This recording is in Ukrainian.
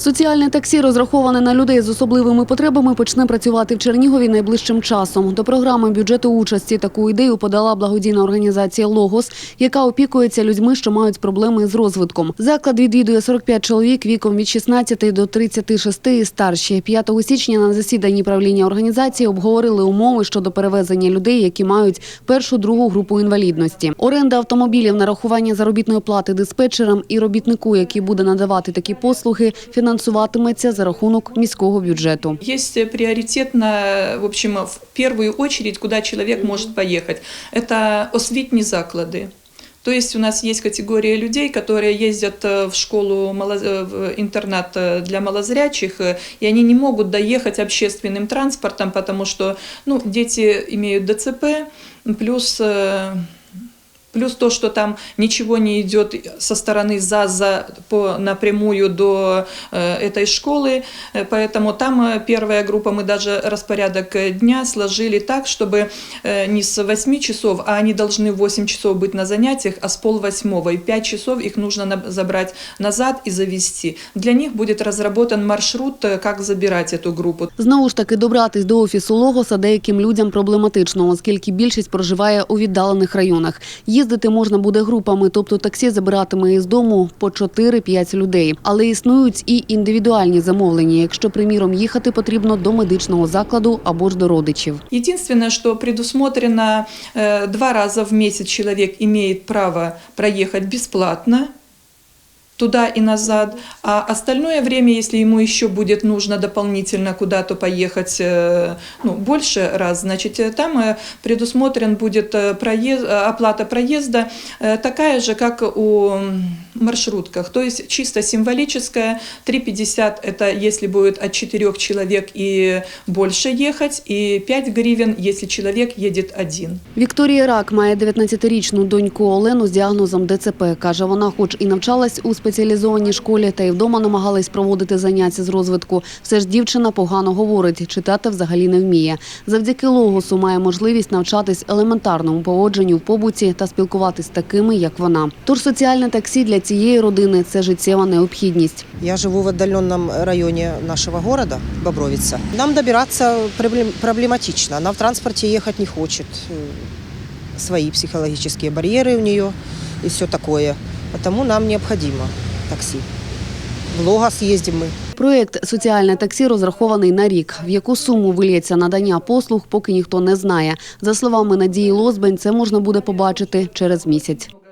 Соціальне таксі, розраховане на людей з особливими потребами, почне працювати в Чернігові найближчим часом. До програми бюджету участі таку ідею подала благодійна організація Логос, яка опікується людьми, що мають проблеми з розвитком. Заклад відвідує 45 чоловік віком від 16 до 36 і старші. 5 січня на засіданні правління організації обговорили умови щодо перевезення людей, які мають першу другу групу інвалідності. Оренда автомобілів, нарахування заробітної плати диспетчерам і робітнику, який буде надавати такі послуги, фінансуватиметься за рахунок міського бюджету. Есть приоритетно, в общем, в первую очередь, куда человек может поехать. Это освітні заклади. То есть у нас есть категория людей, которые ездят э, в школу, мало- э, в интернат э, для малозрячих, э, и они не могут доехать общественным транспортом, потому что ну, дети имеют ДЦП, плюс э, Плюс то, что там ничего не идет со стороны ЗАЗа по, напрямую до э, этой школы, Э, поэтому там э, первая группа, мы даже распорядок э, дня сложили так, чтобы э, не с 8 часов, а они должны в 8 часов быть на занятиях, а с пол восьмого. И 5 часов их нужно на- забрать назад и завести. Для них будет разработан маршрут, э, как забирать эту группу. Знову ж таки, добратись до офісу Логоса деяким людям проблематично, оскільки більшість проживає у віддалених районах. Їздити можна буде групами, тобто таксі забиратиме із дому по 4-5 людей. Але існують і індивідуальні замовлення, якщо, приміром, їхати потрібно до медичного закладу або ж до родичів. Єдине, що предусмотрено, э, два рази в місяць чоловік має право проїхати бесплатно туда и назад, а остальное время, если ему еще будет нужно дополнительно куда-то поехать, э, ну, больше раз, значит, э, там э, предусмотрен будет э, проезд, э, оплата проезда э, такая же, как у м, маршрутках, то есть чисто символическая, 3,50 это если будет от 4 человек и больше ехать, и 5 гривен, если человек едет один. Вікторія Рак має 19-річну доньку Олену з діагнозом ДЦП. Каже, вона хоч і навчалась у спеціалізованій школі, та й вдома намагалась проводити заняття з розвитку. Все ж дівчина погано говорить, читати взагалі не вміє. Завдяки логосу має можливість навчатись елементарному поводженню в побуті та спілкуватись з такими, як вона. Тож соціальне таксі для цієї родини це життєва необхідність. Я живу в отдаленном районе нашего города, Бобровица. Нам добираться проблем- проблематично. Она в транспорте ехать не хочет. Э, Свои психологические барьеры у нее и все такое. Потому нам необхідно таксі. В Логос ездим ми. Проєкт Соціальне таксі розрахований на рік. В яку суму вильється надання послуг, поки ніхто не знає. За словами Надії Лозбень, це можна буде побачити через місяць.